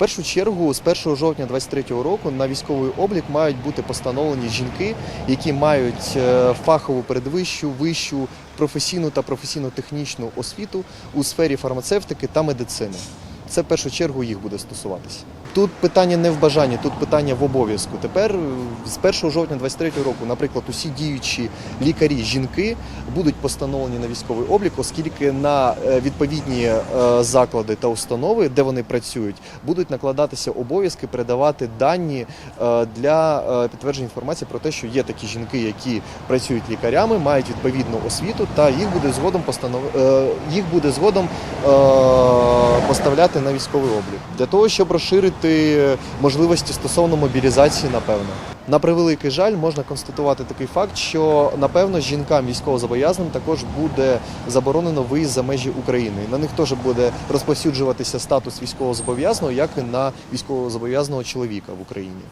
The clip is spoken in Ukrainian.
першу чергу, з 1 жовтня 2023 року на військовий облік мають бути постановлені жінки, які мають е, фахову передвищу, вищу професійну та професійно-технічну освіту у сфері фармацевтики та медицини. Це в першу чергу їх буде стосуватися. Тут питання не в бажанні, тут питання в обов'язку. Тепер е, з 1 жовтня 2023 року, наприклад, усі діючі лікарі жінки будуть постановлені на військовий облік, оскільки на е, відповідні е, заклади та установи, де вони працюють, будуть накладатися обов'язки передавати дані для підтвердження інформації про те, що є такі жінки, які працюють лікарями, мають відповідну освіту, та їх буде згодом постанов... їх буде згодом поставляти на військовий облік для того, щоб розширити можливості стосовно мобілізації, напевно. На превеликий жаль, можна констатувати такий факт, що напевно жінкам військовозобов'язаним також буде заборонено виїзд за межі України. На них теж буде розповсюджуватися статус військовозобов'язаного, як і на військовозобов'язаного чоловіка в Україні.